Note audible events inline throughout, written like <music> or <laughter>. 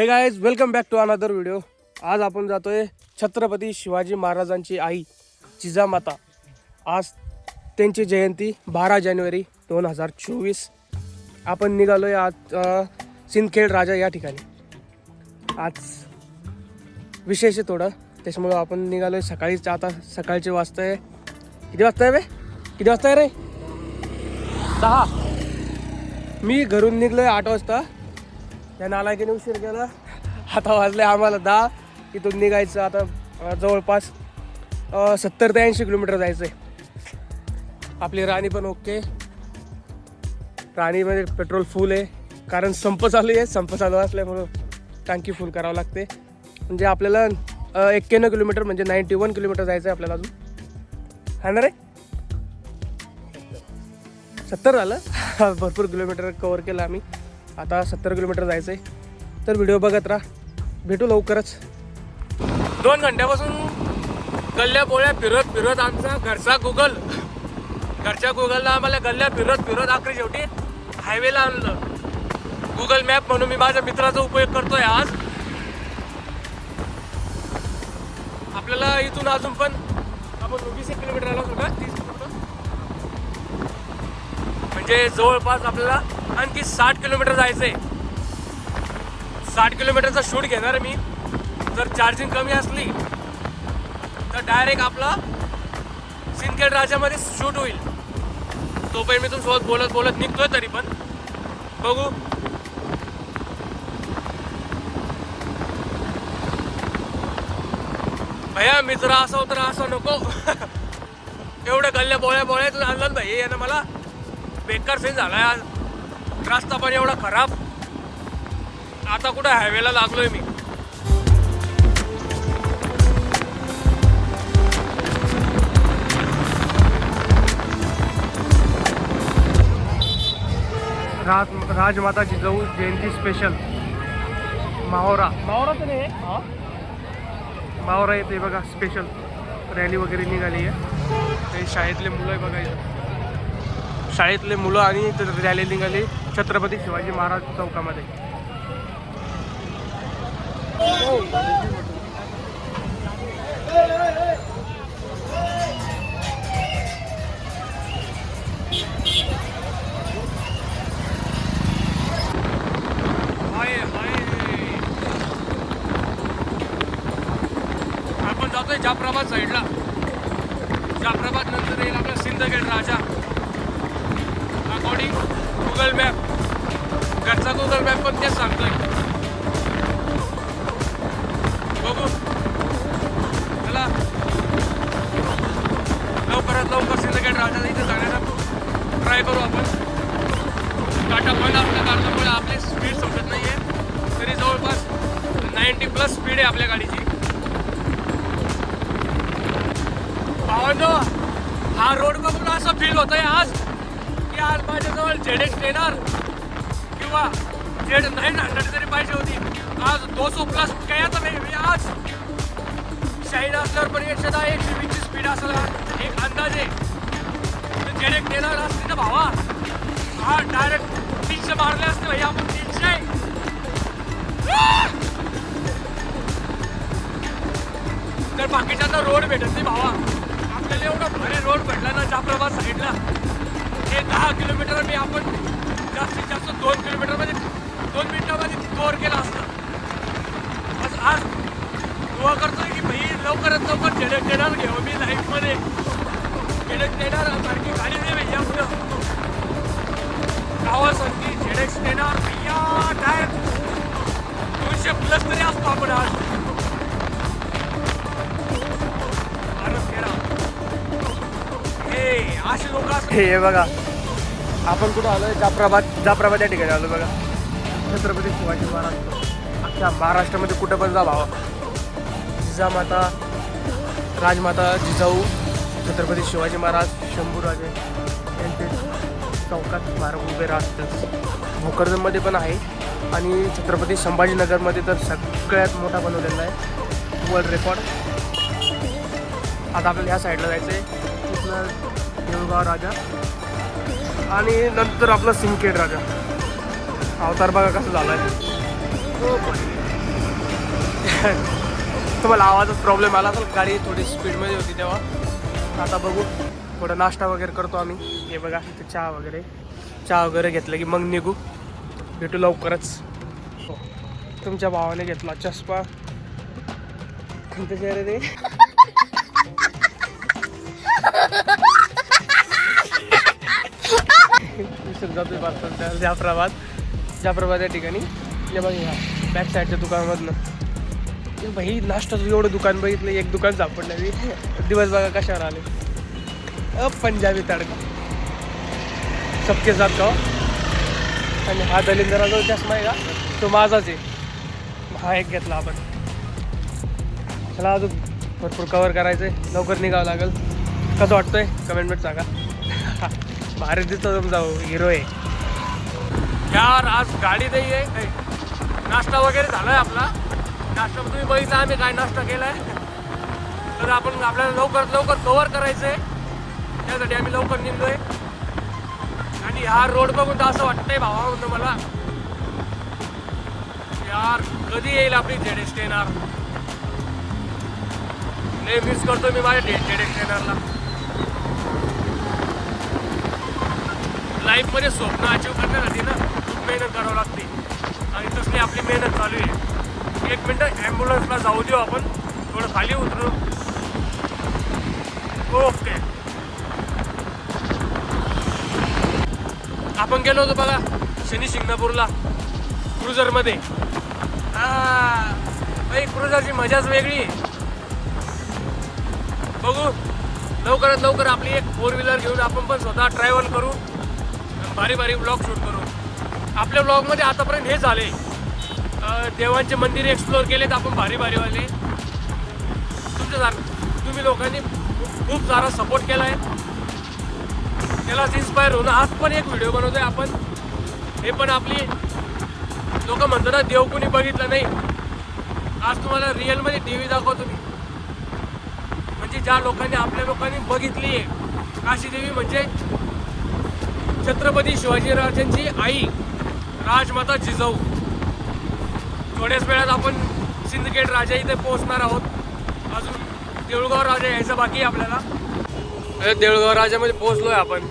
Hey guys welcome back to another video आज आपण जातोय छत्रपती शिवाजी महाराजांची आई जिजामाता. आज त्यांची जयंती बारा जानेवारी दोन हजार चोवीस. आपण निघालोय आज सिंदखेड राजा या ठिकाणी. आज विशेष आहे थोडं त्याच्यामुळं आपण निघालोय सकाळीच आता सकाळचे वाजताय. किती वाजता आहे बे? किती वाजता आहे रे? दहा मी घरून निघलोय आठ वाजता. या नालायकीने उशीर केला. आता वाजले आम्हाला दहा. इथून निघायचं आता जवळपास सत्तर ते ऐंशी किलोमीटर जायचं आहे आपली राणी पण ओके. राणीमध्ये म्हणजे पेट्रोल फुल आहे. कारण संप चालू आहे. संप चालू असल्यामुळं टांकी फुल करावं लागते. म्हणजे आपल्याला एक्क्याण्णव किलोमीटर म्हणजे नाईन्टी वन किलोमीटर जायचं आहे आपल्याला अजून. हा ना रे? सत्तर झालं? <laughs> भरपूर किलोमीटर कवर केलं आम्ही. आता सत्तर किलोमीटर जायचं आहे तर व्हिडिओ बघत राहा. भेटू लवकरच. दोन घंट्यापासून गल्ल्या पोळ्या फिरत फिरत आमचा घरचा गुगल घरच्या गुगलला आम्हाला गल्ल्या फिरत फिरत आखरी शेवटी हायवेला आणलं. गुगल मॅप म्हणून मी माझ्या मित्राचा उपयोग करतोय आज. आपल्याला इथून अजून पण आपण वीस एक किलोमीटर आलो होतो का? तीस किलोमीटर. म्हणजे जवळपास आपल्याला आणखी साठ किलोमीटर जायचंय. साठ किलोमीटरचा शूट घेणार मी. जर चार्जिंग कमी असली तर डायरेक्ट आपला सिंदखेड राजामध्ये शूट होईल. तोपर्यंत मी तुमसोबत बोलत बोलत निघतोय तरी पण. बघू. भैया मित्र असं तर असं नको. <laughs> एवढ्या गल्ल्या बोळ्या बोळ्यातून आणलं भाई यानं मला बेकार सीन झाला आज. रस्ता पण एवढा खराब. आता कुठं हायवेला लागलोय मी. राज राजमाता जिजाऊ जयंती स्पेशल माहोरा माहोरा तर नाही माहोरा येते बघा स्पेशल रॅली वगैरे निघाली आहे ते शाळेतले मुलं आहे बघा इथं. शाळेतले मुलं आणि रॅली निघाली छत्रपती शिवाजी महाराज चौकामध्ये. घरचा पण तेच सांगतोय. बघू. चला. लवकरात लवकर सिंदखेड राजा इथे जाण्याचा ट्राय करू आपण. टाटा पण आपल्या कारणामुळे आपली स्पीड समजत नाही आहे तरी जवळपास नाईन्टी प्लस स्पीड आहे आपल्या गाडीची. भावांनो हा रोड बघून असं फील होत आहे आज की आज माझ्याजवळ झेड एक्स येणार किंवा झेड नाईन हंड्रेड तरी पाहिजे होती. आज दोसो प्लस कायच नाही मी आज शाईन असल्यावर पण एकशे दहा एकशे वीसची स्पीड असेल एक अंदाजे झेड एक्स असते ना भावा. हा डायरेक्ट तीनशे मारले असते भाई. आपण तीनशे. तर बाकीच्यांना रोड भेटत नाही भावा. आपल्याला एवढा भारी रोड भेटला ना जाफराबाद साईडला हे दहा किलोमीटर मी आपण जास्तीत जास्त दोन किलोमीटरमध्ये दोन मिनिटामध्ये कवर केला असता. बस आज दुवा करतोय की भाई लवकरात लवकर झेडक देणार घेऊ. मी लाईफमध्ये झेडक देणार सारखी गाडी दे भैया पुढं. गावासारखी झेडेक्स देणार भैया डायरेक्ट दोनशे प्लस तरी असतो आपण आज. हे असे लोक हे बघा. आपण कुठं आलोय? जाफराबाद जाफराबाद या ठिकाणी आलो बघा. छत्रपती शिवाजी महाराज. अख्ख्या महाराष्ट्रामध्ये कुठं पण जा भावा. जिजामाता राजमाता जिजाऊ छत्रपती शिवाजी महाराज शंभूराजे यांचे चौकात स्मारक उभे राहतच भोकरदनमध्ये पण आहे आणि छत्रपती संभाजीनगरमध्ये तर सगळ्यात मोठा बनवलेला आहे. वर्ल्ड रेकॉर्ड आता आपल्याला ह्या साईडला जायचं आहे तिथलं देऊळगाव राजा. आणि नंतर आपला सिंदखेड राजा. अवतार बघा कसं झाला आहे तुम्हाला आवाजच प्रॉब्लेम आला असेल गाडी थोडी स्पीडमध्ये होती तेव्हा. आता बघू. थोडं नाश्ता वगैरे करतो आम्ही. हे बघा इथे चहा वगैरे. चहा वगैरे घेतलं की मग निघू. भेटू लवकरच. हो. तुमच्या भावाने घेतला चष्मा. कोणतं चेहरे ते? विसरून जातोय पार्सल त्या जाफराबाद या ठिकाणी. हे बघ ह्या बॅक साईडच्या दुकानामधनं. बाई भाई नाश्ताचं एवढं दुकान बघितलं एक दुकान सापडलं मी. दिवस बघा कशावर आले. अ पंजाबी तडका. सबके साथ गाव आणि हा दलिंदराचा चष्मा आहे का? तो माझाच आहे. हा एक घेतला आपण. चला अजून भरपूर कवर करायचं आहे लवकर निघावं लागेल. कसं वाटतंय? कमेंटमेंट सांगा. <laughs> भारी दिसतो तुमचा हिरो आहे. यार आज गाडी नाही आहे. नाश्ता वगैरे झालाय आपला. नाश्ता तुम्ही बघितला आम्ही काय नाश्ता केलाय. तर आपण आपल्याला लवकर लवकर कव्हर करायचं आहे त्यासाठी आम्ही लवकर निघलोय. आणि हा रोड बघून तर असं वाटतंय भावा म्हणतो मला यार कधी येईल आपली झेड एस टेनर लय मिस करतो मी माझ्या झेड एस टेनरला लाईफमध्ये स्वप्न अचीव करण्यासाठी ना खूप मेहनत करावं लागते. आणि तसली आपली मेहनत चालू आहे. एक मिनटं ॲम्ब्युलन्सला जाऊ देऊ आपण. थोडं खाली उतरू. ओके. आपण गेलो होतो बघा शनी शिंगणापूरला क्रुझरमध्ये. हा क्रुझरची मजाच वेगळी आहे. बघू लवकरात लवकर आपली एक फोर व्हीलर घेऊन आपण पण स्वतः ट्रॅव्हल करू. भारी भारी ब्लॉग शूट करू. आपल्या ब्लॉगमध्ये आतापर्यंत हे झाले. देवांचे मंदिर एक्सप्लोअर केलेत आपण भारी भारीवाले तुमच्या तुम्ही लोकांनी खूप सारा सपोर्ट केला आहे त्यालाच इन्स्पायर होणं आज पण एक व्हिडिओ बनवतोय आपण. हे पण आपली लोक म्हणतात ना देव कोणी बघितलं नाही. आज तुम्हाला रिअलमध्ये टी व्ही दाखवतो मी. म्हणजे ज्या लोकांनी आपल्या लोकांनी बघितली आहे काशी देवी म्हणजे छत्रपती शिवाजीराजांची आई राजमाता जिजाऊ. थोड्याच वेळात आपण सिंदखेड राजा इथे पोहोचणार आहोत. अजून देऊळगाव राजा यायचं बाकी आहे आपल्याला. देऊळगाव राजामध्ये पोहोचलोय आपण.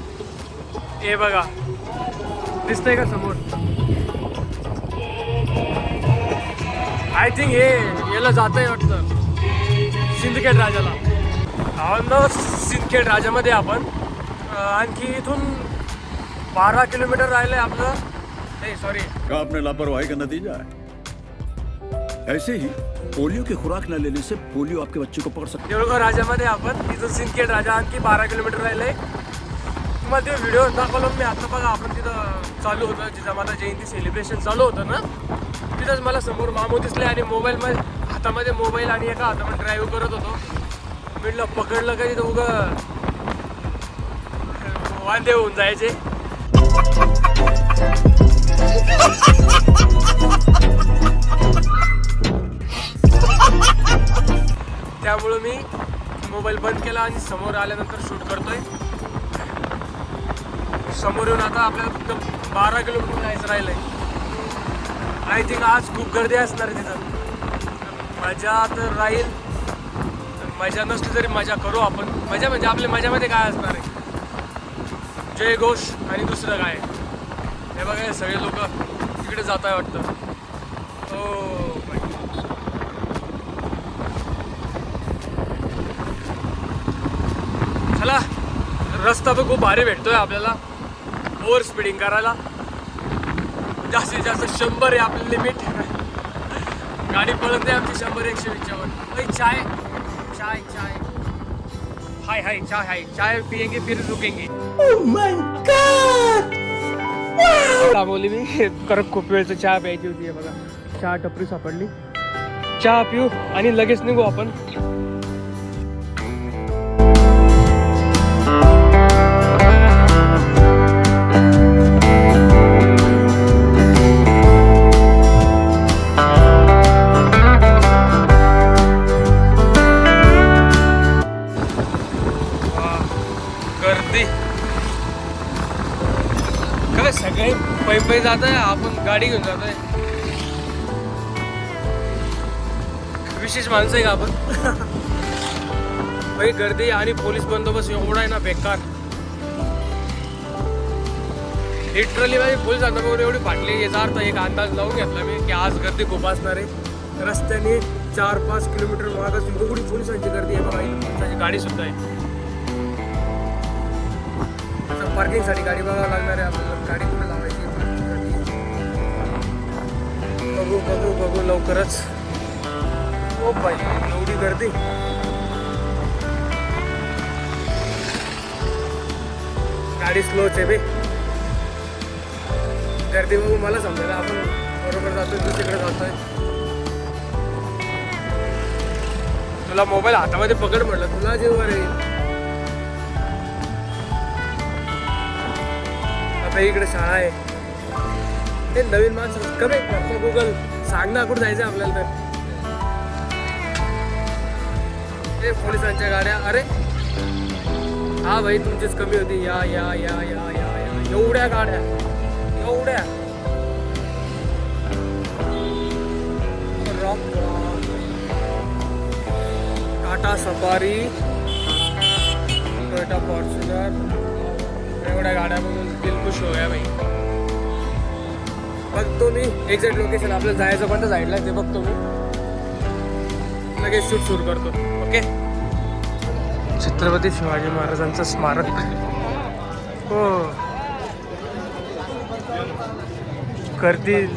हे बघा. दिसतंय का समोर? आय थिंक हे याला जात आहे वाटतं. सिंदखेड राजाला. न सिंदखेड राजामध्ये आपण. आणखी इथून बारा किलोमीटर राहिलं आपलं नाही सॉरी का आपने लापरवाही का नतीजा है? ऐसे ही पोलियो की खुराक न लेने से पोलियो आपके बच्चे को पकड़ सकता देऊळगाव राजामध्ये आपण तिथून सिंदखेड राजा आणखी बारा किलोमीटर राहिले तुम्हाला ते व्हिडिओ दाखवलं मी आता बघा आपण तिथं चालू होतं जिजामाता जयंती सेलिब्रेशन चालू होतं ना। तिथंच मला समोर मामू दिसले आणि मोबाईलमध्ये हातामध्ये मोबाईल आणि एका हातामध्ये ड्राईव्ह करत होतो. म्हटलं पकडलं का तिथं उगं वांदे होऊन जायचे. त्यामुळं मी मोबाईल बंद केला आणि समोर आल्यानंतर शूट करतोय. समोर येऊन आता आपल्याला फक्त बारा किलोमीटर जायचं राहिलंय. आय थिंक आज खूप गर्दी असणार आहे तिथं. मजा तर राहील. मजा नसली तरी मजा करू आपण. मजा म्हणजे आपल्या मजामध्ये काय असणार आहे? जय घोष आणि दुसरं काय? हे बघा हे सगळे लोक तिकडे जात आहे वाटतं हो चला रस्ता पण खूप भारी भेटतोय आपल्याला. ओव्हर स्पीडिंग करायला. जास्तीत जास्त शंभर आहे आपली लिमिट गाडी पळत नाही आमची शंभर एकशे वीसच्यावर चाय. चाय चाय. हाय हाय चाय हाय. चाय पियेंगे फिर रुकेंगे oh थांबवली मी. करत खूप वेळचं चहा प्यायची होती हे बघा. चहा टपरी सापडली. चहा पिऊ आणि लगेच निघू आपण. घरी जात आहे आपण गाडी घेऊन जातोय. विशेष माणसं आहे का आपण. भाई गर्दी आणि पोलीस बंदोबस्त एवढा आहे ना बेकार. लिटरली माझी पोलिसांना बरोबर एवढी फाटली याचा अर्थ एक अंदाज लावून घेतला मी की आज गर्दी खूप असणार आहे. रस्त्याने चार पाच किलोमीटर मागच एवढी पोलिसांची गर्दी आहे बघा. पोलिसांची गाडी सुद्धा आहे. पार्किंगसाठी गाडी बघावं लागणार आहे आपल्याला. गाडी कुठे बघू बघू बघू लवकरच. ओ बाई एवढी गर्दी. गाडी स्लोच आहे बे. गर्दी बघू मला समजायला. आपण बरोबर जातोय तू तिकडे जातोय. तुला मोबाईल हातामध्ये पकड म्हटलं तुला जेव्हा रे. आता इकडे शाळा आहे. ते नवीन माणसं कमी गुगल सांग ना कुठं जायचं आपल्याला तर. ते पोलिसांच्या गाड्या. अरे. हा भाई तुमचीच कमी होती. या या या या या या. एवढ्या गाड्या. एवढ्या. टाटा सफारी. Toyota Fortuner. एवढ्या गाड्या बघून दिल खुश हो गया भाई. बघतो मी. एक्झॅक्ट लोकेशन आपल्याला जायचं कोणत्या साईडला आहे ते बघतो मी. लगेच शूट सुरू करतो. ओके छत्रपती शिवाजी महाराजांचं स्मारक. हो. करतील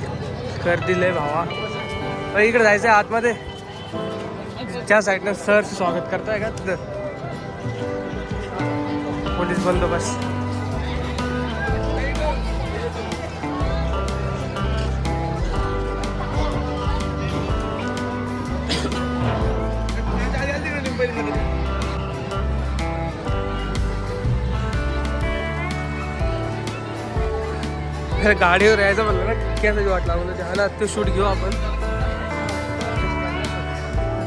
करतील भावा. इकडे जायचं आहे आतमध्ये. त्या साईडनं सर स्वागत करताय का? तिथं पोलीस बंदोबस्त. फिर गाडीवर यायचं म्हणलं ना कसं वाट म्हणजे हा ना ते शूट घेऊ आपण.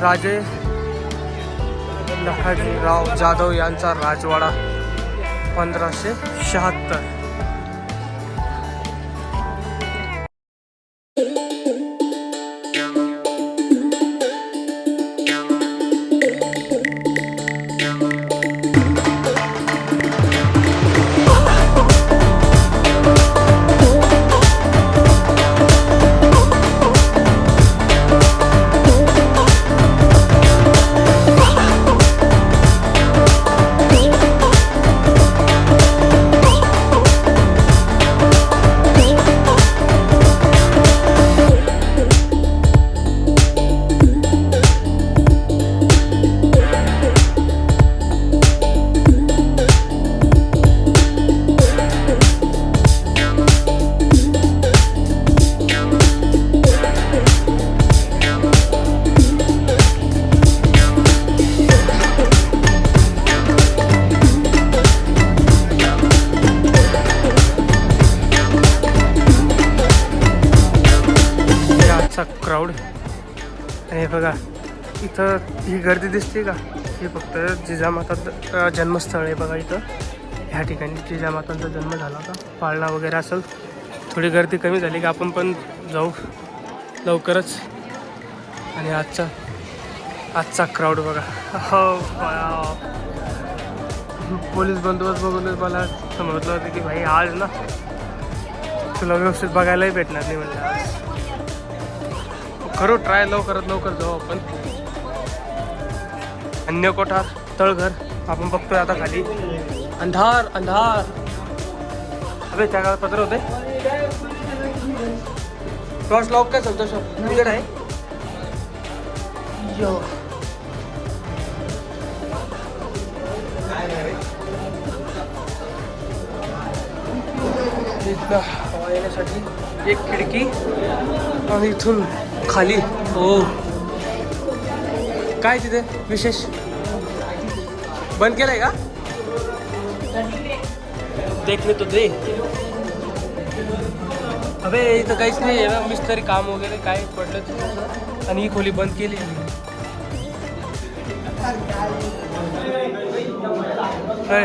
राजे लखाजीराव जाधव यांचा राजवाडा पंधराशे शहात्तर. जिजामाता जन्मस्थळ आहे बघा इथं. ह्या ठिकाणी जिजामातांचा जन्म झाला होता. पाळणा वगैरे असेल. थोडी गर्दी कमी झाली की आपण पण जाऊ लवकरच. आणि आजचा आजचा क्राऊड बघा. हो पोलीस बंदोबस्त बघूनच मला समजलं होतं की भाई आज ना तुला व्यवस्थित बघायलाही भेटणार नाही म्हणलं आज. करू ट्राय लवकरात लवकर जाऊ आपण. अन्य कोठार. तळघर आपण बघतोय आता खाली. अंधार अंधार. अबे त्या काळात पत्र होते टॉर्च लॉक काय संतोष तुझ्याकडे आहे? येण्यासाठी एक खिडकी आणि इथून खाली. हो. काय तिथे? विशेष? बंद के का देखणे तो दे। अबे इथं काहीच नाही आहे ना मिस्त्री काम वगैरे काय पडलं तिथं आणि ही खोली बंद केली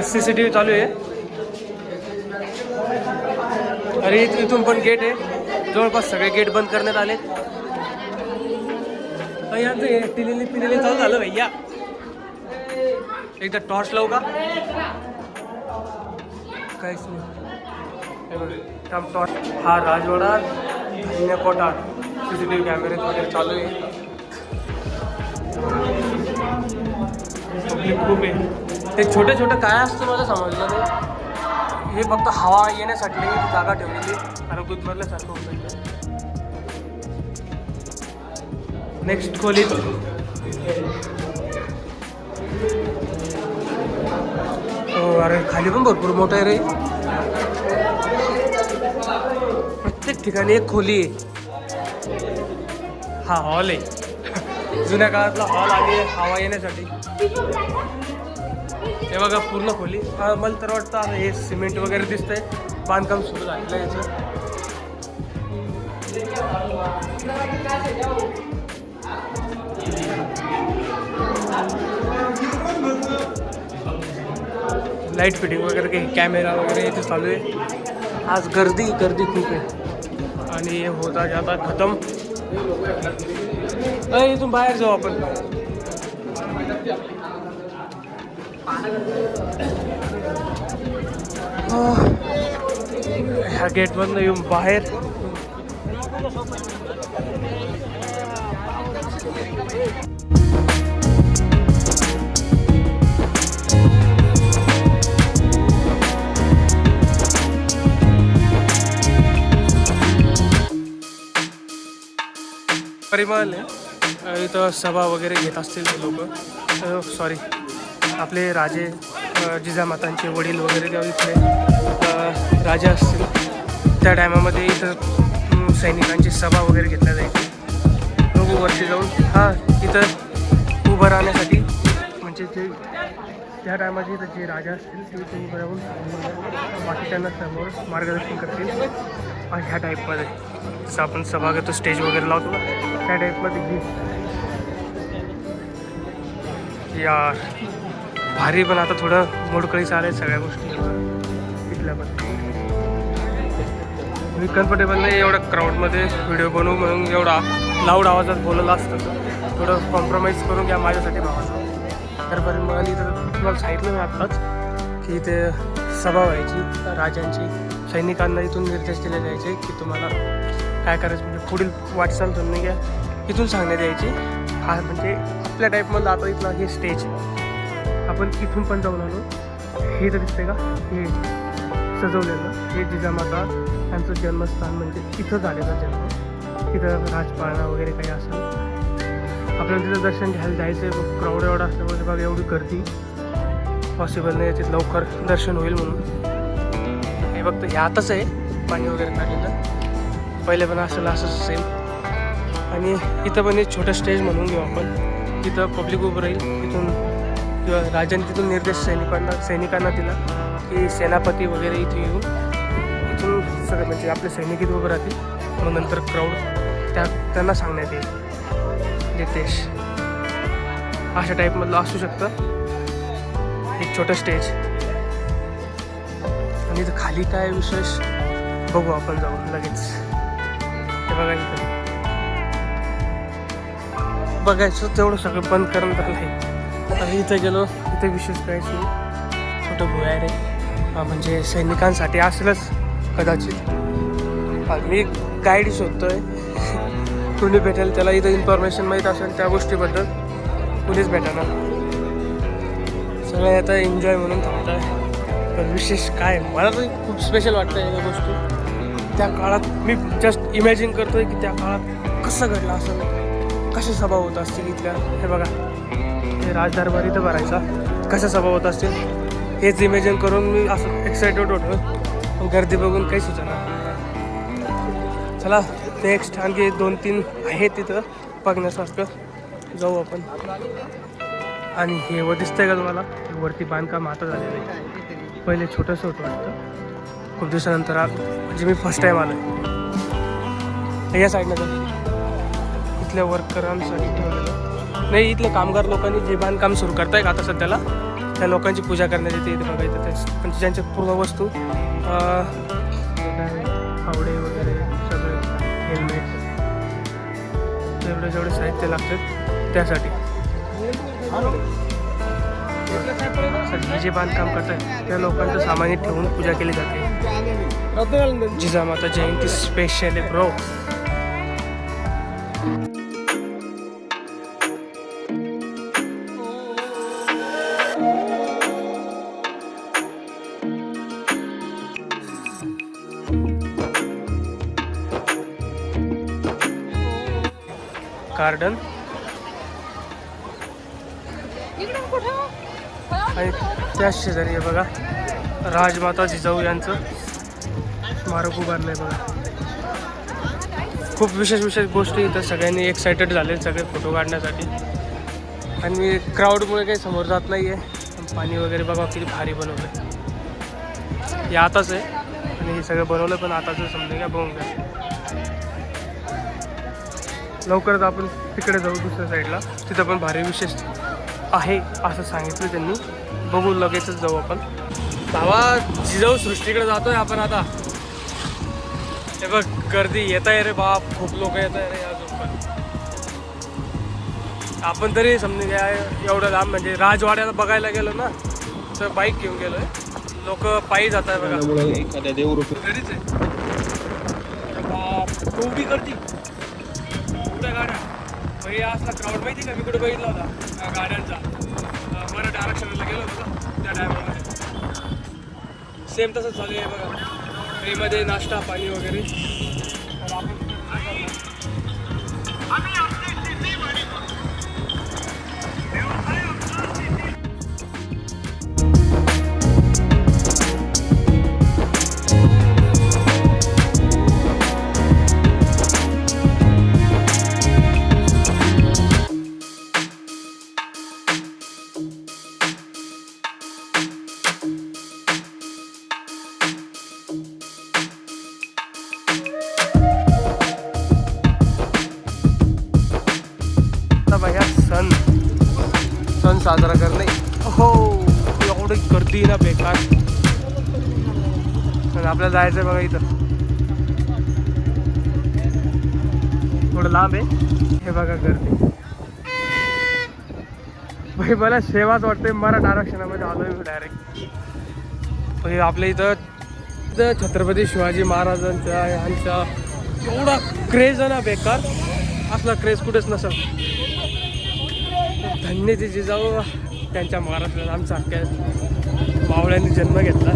सी सी टी व्ही चालू आहे अरे इथ- इथून पण गेट आहे जवळपास सगळे गेट बंद करण्यात आले यांचं हे टिलेले पिलेले चालू झालं भैया। एकदा टॉर्च लावू का? काहीच नाही. टॉर्च हा राजवाडा धान्य कोटा सी सी टी व्ही कॅमेरे वगैरे चालू आहे. खूप आहे. ते छोटे छोटे काय असतं मला समजलं नाही. हे फक्त हवा येण्यासाठी जागा ठेवलेली आणि गुदमरल्यासारखं होतं. इथे. नेक्स्ट खोलीत. अरे खाली पण भरपूर मोठं आहे रे. प्रत्येक ठिकाणी एक खोली आहे. हा हॉल आहे. जुन्या काळातला हॉल आणि हवा येण्यासाठी. हे बघा पूर्ण खोली. मला तर वाटतं आता हे सिमेंट वगैरे दिसतंय. बांधकाम सुरू झालेलं आहे याचं. लाईट फिटिंग वगैरह वगैरे काही कॅमेरा वगैरे इथे चालू आहे आज गर्दी गर्दी खूप आहे आणि हे होता आता खतम। इथून बाहेर जाऊ आपण. ह्या गेटमधनं येऊन बाहेर। परिमल आहे. इथं सभा वगैरे घेत असतील लोक. सॉरी आपले राजे जिजामातांचे वडील वगैरे जेव्हा इथले राजा राजे असतील. त्या टायमामध्ये इथं सैनिकांची सभा वगैरे घेतल्या जायची. लोक वरती जाऊन. हां इथं उभं राहण्यासाठी म्हणजे ते त्या टायमाचे इथं जे राजा असतील ते इथे उभं बाकीच्यांना समोर मार्गदर्शन करतील. ह्या टाईपमध्ये जसं आपण सभागत स्टेज वगैरे लावतो ना त्या टाईपमध्ये घे या भारी पण आता थोडं मोडकळी चालेल सगळ्या गोष्टी. इथल्या पण. मी कम्फर्टेबल नाही एवढ्या क्राऊडमध्ये व्हिडिओ बनवू म्हणून एवढा लाऊड आवाजात बोललं असतं. थोडं कॉम्प्रोमाइज करून घ्या माझ्यासाठी भावाचं तर बरं मग इथं तुम्हाला सांगितलं मी आत्ताच की इथे सभा व्हायची राजांची सैनिकांना इथून निर्देश दिले जायचे की तुम्हाला काय करायचं म्हणजे पुढील वाटचाल तुम्ही घ्या इथून सांगण्यात यायची. हा म्हणजे आपल्या टाईपमधलं आता इथला हे स्टेज आपण इथून पण जाऊन आलो. हे तर दिसतंय का? हे सजवलेलं. हे जिजामाता यांचं जन्मस्थान म्हणजे इथं झालेला जन्म. तिथं राजपाळणा वगैरे काही असेल. आपल्याला तिथं दर्शन घ्यायला जायचं क्राऊड एवढा असल्यामुळे बघा एवढी गर्दी. पॉसिबल नाही तिथं लवकर दर्शन होईल म्हणून. हे फक्त हे आताच आहे पाणी वगैरे काढलेलं. पहिले पण असेल असंच सेम आणि इथं पण एक छोटं स्टेज म्हणून घेऊ आपण. तिथं पब्लिक उभं राहील तिथून किंवा राजांनी तिथून निर्देश सैनिकांना सैनिकांना दिला की सेनापती वगैरे इथे येऊन इथून सगळं म्हणजे आपले सैनिक इथे उभं राहतील. मग नंतर क्राऊड त्या त्यांना सांगण्यात येईल. नितेश अशा टाईपमधलं असू शकतं. छोटं स्टेज आणि इथं खाली काय विशेष? बघू आपण जाऊन लगेच. ते बघा इथं. बघायचं तेवढं सगळं बंद करून आलं आहे आणि इथं गेलो इथे विशेष काहीच नाही. छोटं भुयार आहे हा, म्हणजे सैनिकांसाठी असेलच कदाचित. हा, मी गाईड शोधतोय. कुणी भेटेल त्याला इथं इन्फॉर्मेशन माहीत असेल त्या गोष्टीबद्दल कुणीच भेटणार. सगळे आता एन्जॉय म्हणून थांबताय. आहे पण विशेष काय मला तर खूप स्पेशल वाटतं या गोष्टी. त्या काळात मी जस्ट इमॅजिन करतोय की त्या काळात कसं घडलं असं कशा सभा होत असतील इथल्या. हे बघा हे राजदरबार इथं भरायचा. कशा सभा होत असतील हेच इमॅजिन करून मी असं एक्सायटेड होतो गर्दी बघून काही सुचना चला नेक्स्ट आणखी दोन तीन आहेत तिथं बघण्यासारखं. जाऊ आपण. आणि हे व दिसतंय का तुम्हाला? हे वरती बांधकाम आता झालेलं आहे. पहिले छोटंसं होतं वाटतं. खूप दिवसानंतर आ म्हणजे मी फर्स्ट टाईम आलो या साईडनं जाऊ इथल्या वर्करांसाठी ठेवलेलं. नाही इथले कामगार लोकांनी जे बांधकाम सुरू करताय का आता सध्याला त्या लोकांची पूजा करण्यात येते इथे बघा इथं ते म्हणजे ज्यांच्या पूर्ण वस्तू फावडे वगैरे सगळे हेल्मेट जेवढे जेवढे साहित्य लागतात त्यासाठी. जे बांधकाम करतात त्या लोकांचं सामान्य ठेवून पूजा केली जाते. जिजामाता जयंती स्पेशल आहे ब्रो गार्डन आणि त्याच शेजारी आहे बघा. राजमाता जिजाऊ यांचं स्मारक उभारलं आहे बघा. खूप विशेष विशेष गोष्टी इथं सगळ्यांनी एक्सायटेड झाले सगळे फोटो काढण्यासाठी. आणि क्राऊडमुळे काही समोर जात नाही आहे पाणी वगैरे बघा किती भारी बनवलं हे आताच आहे. आणि हे सगळं बनवलं पण आताच समजा काय बघून घ्या. लवकरच आपण तिकडे जाऊ दुसऱ्या साईडला तिथं पण भारी विशेष आहे असं सांगितलं त्यांनी. बघू लगेचच जाऊ आपण. भावा जिजाऊ सृष्टीकडे जातोय आपण आता. हे बघ गर्दी येत आहे रे बाप खूप लोक येत आहे रे अजून पण आपण तरी समजून घ्या एवढं लांब म्हणजे राजवाड्याला बघायला गेलो ना तर बाईक घेऊन गेलोय. लोक पायी जात आहे बघा. एखाद्या देवरूप. घरीच आहे. बाप एवढी गर्दी. कुठे गाड्या? असला क्राऊड माहिती का? मी कुठे बघितला होता? गाड्यांचा. अं, आरक्षणाला गेलो होतो ना त्या टायमामध्ये सेम तसंच चालू आहे बघा फ्रीमध्ये नाश्ता पाणी वगैरे. साजरा करणे. हो एवढी गर्दी ना बेकार. आणि आपल्याला जायचं बघा इथं. थोडं लांब आहे. हे बघा गर्दी. भाई मला सेवाच वाटते मराठा आरक्षणामध्ये आलो मी डायरेक्ट म्हणजे आपल्या इथं छत्रपती शिवाजी महाराजांच्या यांचा एवढा क्रेज आहे ना बेकार. असला क्रेज कुठेच नसेल. धन्य ते जिजाऊ त्यांच्या महाराष्ट्रात आमच्यासारख्या मावळ्यांनी जन्म घेतला.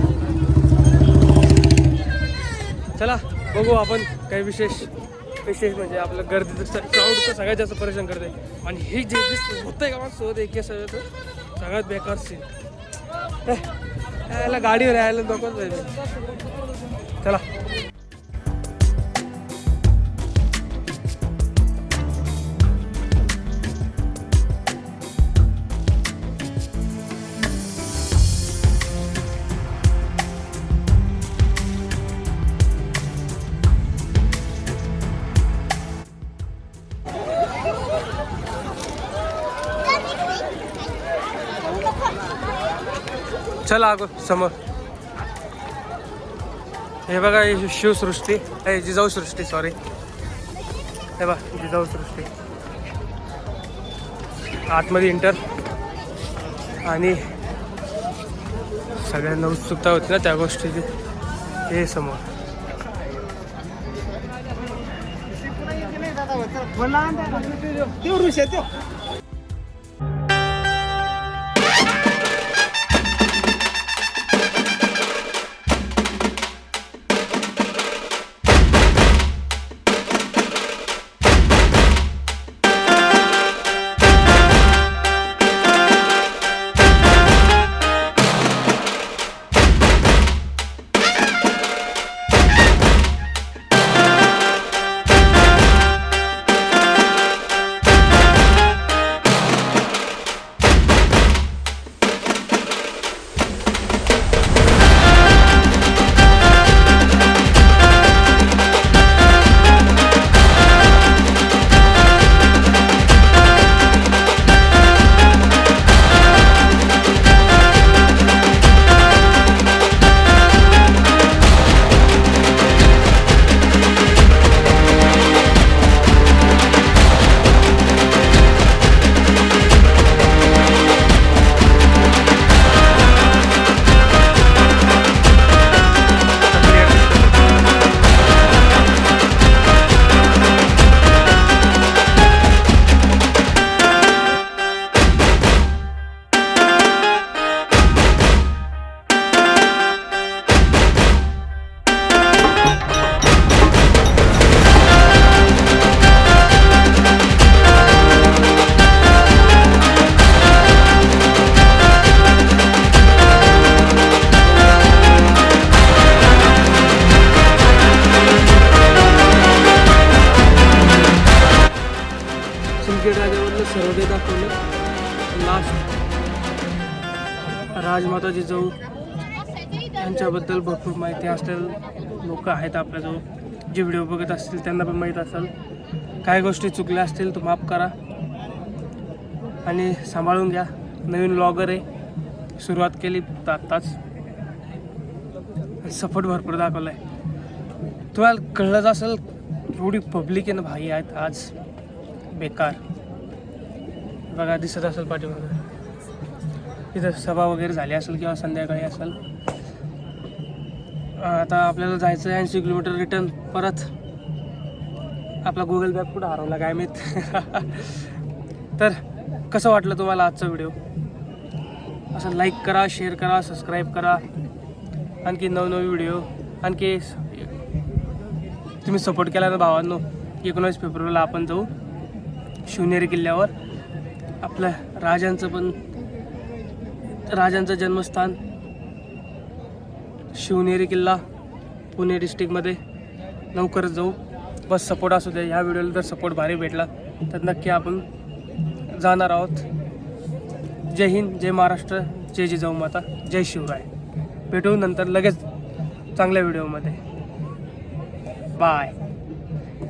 चला बघू आपण काही विशेष विशेष म्हणजे आपलं गर्दी तर क्राऊड तर सगळ्यात जास्त परेशान करते. आणि हे जे होतं आहे का सोबत एक सगळ्यात सगळ्यात बेकार सीन यायला गाडीवर यायला नकोच चला. चला अगो समोर. हे बघा ही शिवसृष्टी. हे जिजाऊ सृष्टी सॉरी हे बघा जिजाऊ सृष्टी. आतमध्ये इंटर. आणि सगळ्यांना उत्सुकता होती ना त्या गोष्टीची. हे समोर. बोला भरपूर माहिती लोक आहेत आपल्याजवळ. जे व्हिडिओ बघत असतील त्यांना पण माहीत असेल. काही गोष्टी चुकल्या असतील तर माफ करा. आणि सांभाळून घ्या. नवीन ब्लॉगर आहे. सुरुवात केली फक्त आत्ताच. सपोर्ट भरपूर दाखवला आहे तुम्हाला कळलंच असेल एवढी पब्लिक आहे ना भाई आहेत आज. बेकार. बघा दिसत असेल पाठीमागं. तिथं सभा वगैरे झाली असेल किंवा संध्याकाळी असेल. आता आपल्याला जायचं आहे ऐंशी किलोमीटर रिटर्न परत. आपला गुगल मॅप कुठं हरवला काय माहीत? <laughs> तर कसं वाटलं तुम्हाला आजचा व्हिडिओ असं लाईक करा शेअर करा सबस्क्राईब करा. आणखी नवनवी व्हिडिओ आणखी तुम्ही सपोर्ट केला ना भावांनो एकोणावीस फेब्रुवारीला आपण जाऊ. शिवनेरी किल्ल्यावर. आपल्या राजांचं पण राजांचं जन्मस्थान. शिवनेरी किल्ला पुणे डिस्ट्रिक्टमध्ये लवकरच जाऊ. बस सपोर्ट असू द्या ह्या व्हिडिओला जर सपोर्ट भारी भेटला तर नक्की आपण जाणार आहोत. जय हिंद जय महाराष्ट्र जय जिजाऊ माता जय शिवराय. भेटू नंतर लगेच चांगल्या व्हिडिओमध्ये बाय